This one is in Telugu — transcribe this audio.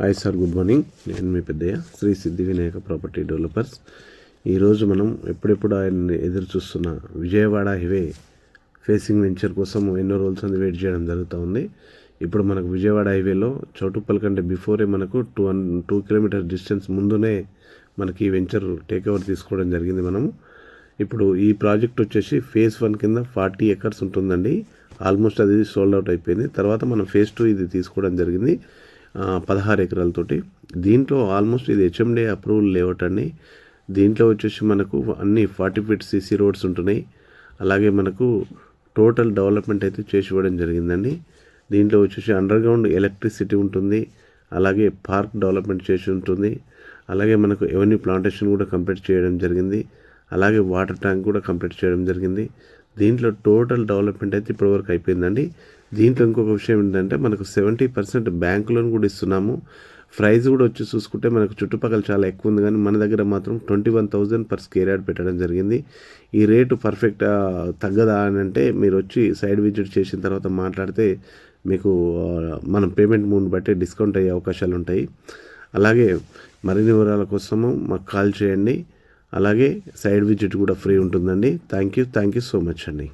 Hi sir good morning. నేను మీ పెద్దయ్య శ్రీ సిద్ధి వినాయక ప్రాపర్టీ డెవలపర్స్. ఈరోజు మనం ఎప్పుడెప్పుడు ఆయన్ని ఎదురు చూస్తున్న విజయవాడ హైవే ఫేసింగ్ వెంచర్ కోసం ఎన్నో రోజుల అంది వెయిట్ చేయడం జరుగుతూ ఉంది. ఇప్పుడు మనకు విజయవాడ హైవేలో చౌటుప్పల్ కంటే బిఫోరే మనకు టూ టూ కిలోమీటర్ డిస్టెన్స్ ముందునే మనకి ఈ వెంచర్ టేక్ ఓవర్ తీసుకోవడం జరిగింది మనము. ఇప్పుడు ఈ ప్రాజెక్ట్ వచ్చేసి ఫేజ్ వన్ కింద ఫార్టీ ఎకర్స్ ఉంటుందండి. ఆల్మోస్ట్ అది సోల్డ్ అవుట్ అయిపోయింది. తర్వాత మనం ఫేజ్ టూ ఇది తీసుకోవడం జరిగింది. పదహారు ఎకరాలతోటి. దీంట్లో ఆల్మోస్ట్ ఇది హెచ్ఎండే అప్రూవల్ లేవటండి అండి దీంట్లో వచ్చేసి మనకు అన్ని ఫార్టీ ఫీట్ సీసీ రోడ్స్ ఉంటున్నాయి. అలాగే మనకు టోటల్ డెవలప్మెంట్ అయితే చేసి ఇవ్వడం జరిగిందండి. దీంట్లో వచ్చేసి అండర్ గ్రౌండ్ ఎలక్ట్రిసిటీ ఉంటుంది. అలాగే పార్క్ డెవలప్మెంట్ చేసి ఉంటుంది. అలాగే మనకు ఎవెన్యూ ప్లాంటేషన్ కూడా కంప్లీట్ చేయడం జరిగింది. అలాగే వాటర్ ట్యాంక్ కూడా కంప్లీట్ చేయడం జరిగింది. దీంట్లో టోటల్ డెవలప్మెంట్ అయితే ఇప్పటివరకు అయిపోయిందండి. దీంట్లో ఇంకొక విషయం ఏంటంటే మనకు సెవెంటీ పర్సెంట్ బ్యాంక్ లోన్ కూడా ఇస్తున్నాము. ప్రైస్ కూడా వచ్చి చూసుకుంటే మనకు చుట్టుపక్కల చాలా ఎక్కువ ఉంది. కానీ మన దగ్గర మాత్రం twenty one thousand per square yard పెట్టడం జరిగింది. ఈ రేటు పర్ఫెక్ట్ తగ్గదా అని అంటే మీరు వచ్చి సైడ్ విజిట్ చేసిన తర్వాత మాట్లాడితే మీకు మనం పేమెంట్ మూడ్ని బట్టి డిస్కౌంట్ అయ్యే అవకాశాలు ఉంటాయి. అలాగే మరిన్ని వివరాల కోసము మాకు కాల్ చేయండి. అలాగే సైడ్ విజిట్ కూడా ఫ్రీ ఉంటుందండి. Thank you thank you so much అండి.